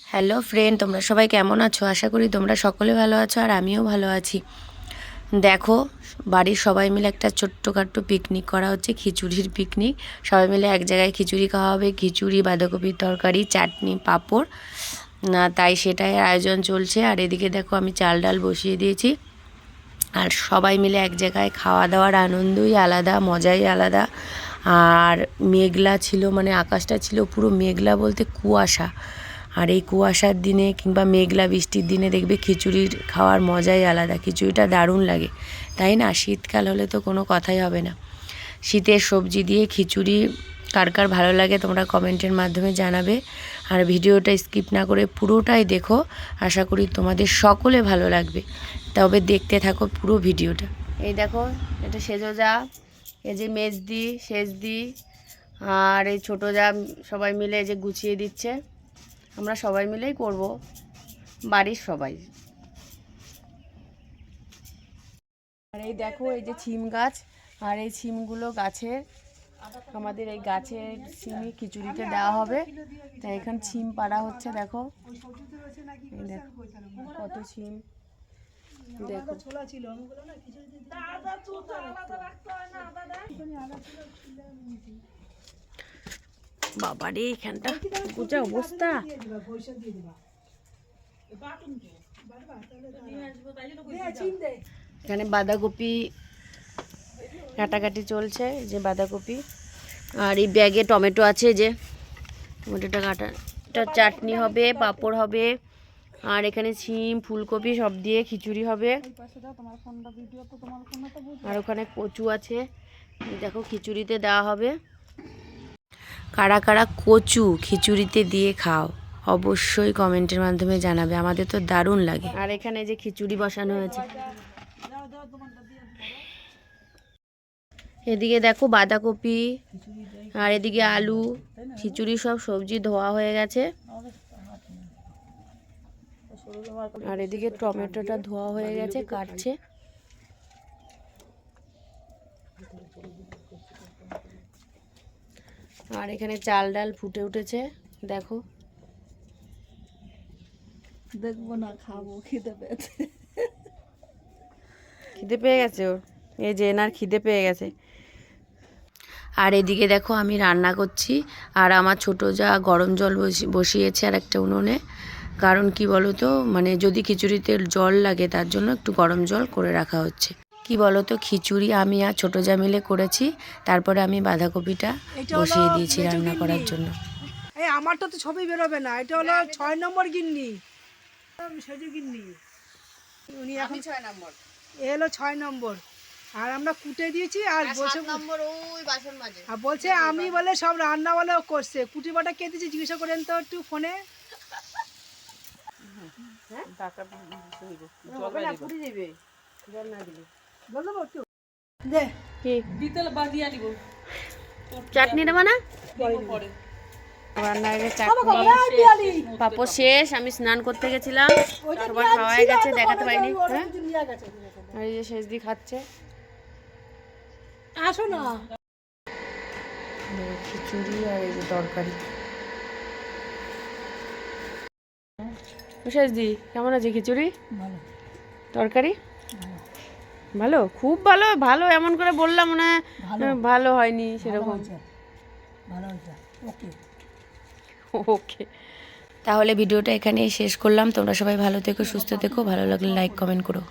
Hello friend তোমরা সবাই কেমন আছো? আশা করি তোমরা সকলে ভালো আছো আর আমিও ভালো আছি। দেখো, বাড়ির সবাই মিলে একটা ছোট্টখাট্টো পিকনিক করা হচ্ছে, খিচুড়ির পিকনিক সবাই মিলে এক জায়গায় খিচুড়ি খাওয়া হবে, খিচুড়ি, বাঁধাকপির তরকারি, চাটনি, পাঁপড়। না, তাই সেটাই আয়োজন চলছে। আর এদিকে দেখো, আমি চাল ডাল বসিয়ে দিয়েছি। আর সবাই মিলে এক জায়গায় খাওয়া দাওয়ার আনন্দই আলাদা, মজাই আলাদা। আর মেঘলা ছিল মানে আকাশটা ছিল পুরো মেঘলা বলতে কুয়াশা। আর এই কুয়াশার দিনে কিংবা মেঘলা বৃষ্টির দিনে দেখবে খিচুড়ির খাওয়ার মজাই আলাদা, খিচুড়িটা দারুণ লাগে। তাই না? শীতকাল হলে তো কোনো কথাই হবে না। শীতের সবজি দিয়ে খিচুড়ি কার কার ভালো লাগে তোমরা কমেন্টের মাধ্যমে জানাবে। আর ভিডিওটা স্কিপ না করে পুরোটাই দেখো। আশা করি তোমাদের সকলে ভালো লাগবে। তবে দেখতে থাকো পুরো ভিডিওটা। এই দেখো, এটা সেজো যা, এই যে মেজদি শেষদি আর এই ছোটো যা সবাই মিলে যে গুছিয়ে দিচ্ছে। আমরা সবাই মিলেই করব, বাড়ির সবাই। আর এই দেখো, এই যে ছিম গাছ, আর এই ছিমগুলো গাছের, আমাদের এই গাছের ছিমই খিচুড়িতে দেওয়া হবে। তাই এখানে ছিম পাড়া হচ্ছে দেখো, কত ছিম। দেখো। বাবারে এখানটা যা অবস্থা। এখানে বাঁধাকপি কাটাকাটি চলছে যে বাঁধাকপি। আর এই ব্যাগে টমেটো আছে যে টমেটোটা কাটা এটা চাটনি হবে পাঁপড় হবে আর এখানে সিম ফুলকপি সব দিয়ে খিচুড়ি হবে। আর ওখানে কচু আছে এই দেখো খিচুড়িতে দেওয়া হবে। কারা কারা কচু খিচুড়িতে দিয়ে খাও, অবশ্যই কমেন্টের মাধ্যমে জানাবে। আমাদের তো দারুণ লাগে। আর এখানে যে খিচুড়ি বসানো হয়েছে। এদিকে দেখো বাঁধাকপি, আর এদিকে আলু, খিচুড়ি সব সবজি ধোয়া হয়ে গেছে। আর এদিকে টমেটোটা ধোয়া হয়ে গেছে, কাটছে। আর এখানে চাল ডাল ফুটে উঠেছে দেখো। দেখব না খাব খিদে পেয়েছে। খিদে পেয়ে গেছে ওর? এই যে এনার খিদে পেয়ে গেছে। আর এদিকে দেখো আমি রান্না করছি আর আমার ছোট যা গরম জল বসি- বসিয়েছে আর একটা উনুনে। কারণ কি বলো তো মানে যদি খিচুড়িতে জল লাগে তার জন্য একটু গরম জল করে রাখা হচ্ছে। কি বলো তো খিচুড়ি আমি আর ছোটো যা মিলে করেছি। তারপরে আমি বাঁধাকপিটা বসিয়ে দিয়েছি রান্না করার জন্য। এই আমারটা তো ছবি বেরোবে না এটা হলো ছয় নম্বর গিন্নি। সেজু গিন্নি। উনি এখন ছয় নম্বর। এ হলো ছয় নম্বর। আর আমরা কুটে দিয়েছি আর আর বলছে আমি বলে সব রান্না বলে করছে। কুটি বাটা কে দিয়েছে জিজ্ঞাসা করেন তো একটু ফোনে। একটু দে কি? চাটনি দেবো না? চাটনি পাপড় শেষ আমি স্নান করতে গেছিলাম। সবার খাওয়া হয়ে গেছে দেখাতে পারিনি। হ্যাঁ? আর এই যে শেষ দি খাচ্ছে। আসো না। খিচুড়ি আর এই যে তরকারি। শেষ দি কেমন আছে খিচুড়ি? তরকারি? ভালো? খুব ভালো ভালো এমন করে বললাম মনে হয় ভালো। হয়নি সেরকম। ভালো হয়েছে ওকে ওকে। তাহলে ভিডিওটা এখানেই শেষ করলাম তোমরা সবাই ভালো থেকো সুস্থ থেকো ভালো লাগলে লাইক কমেন্ট করো।